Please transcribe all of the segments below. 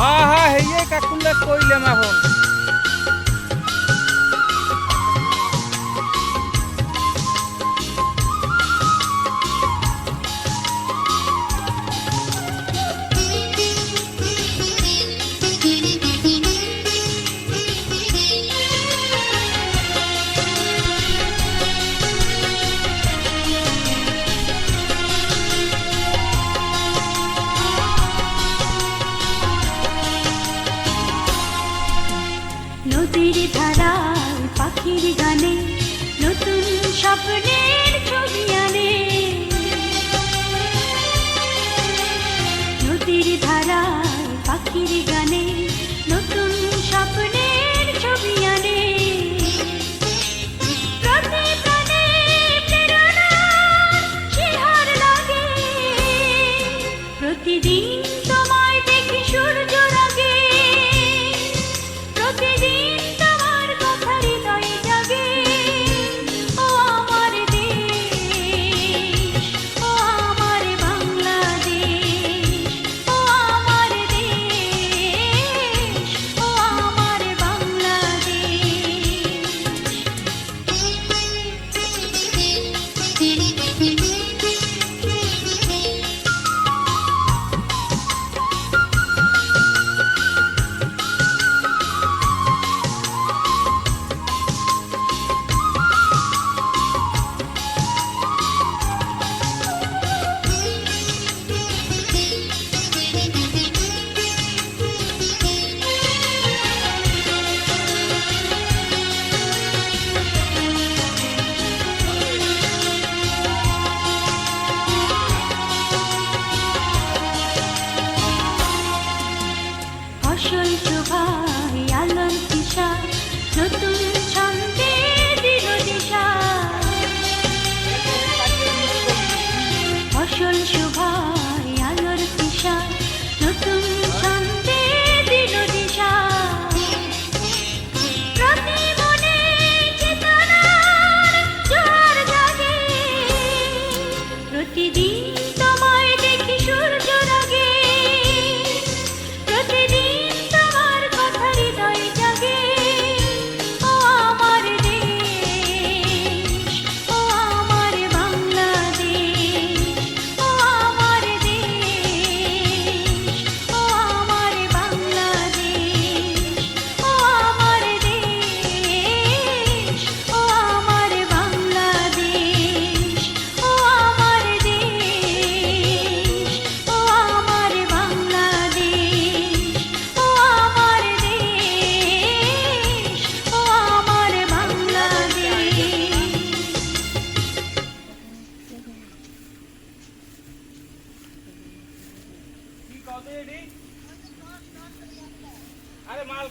হ্যাঁ হ্যাঁ হেয়ে কাকুলে কইলাম এখন। আসল প্রভা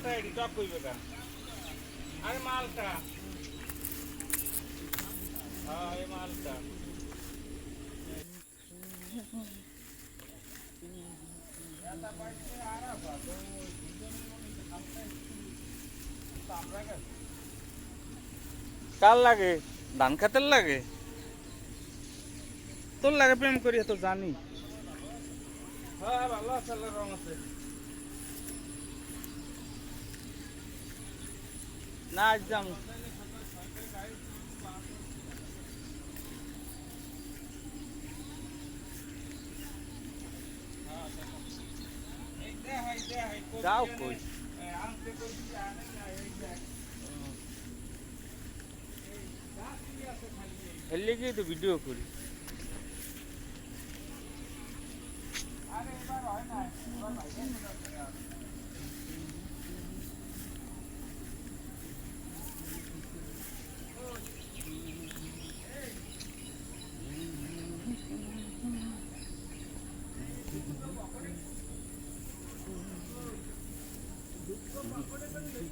মালটা কইবে কা মালটা হ্যাঁ মালটা কার লাগে? ধান খাতের লাগে? তোর লাগে প্রেম করি তো জানি। হ্যাঁ, হ্যাঁ ভালো আছে রং আছে નાચ જાઉં જાઓ કોઈ એટલે કે તો વિડીયો ખોલી અરે એમાં હોય ને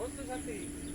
বন্ধু সাথী।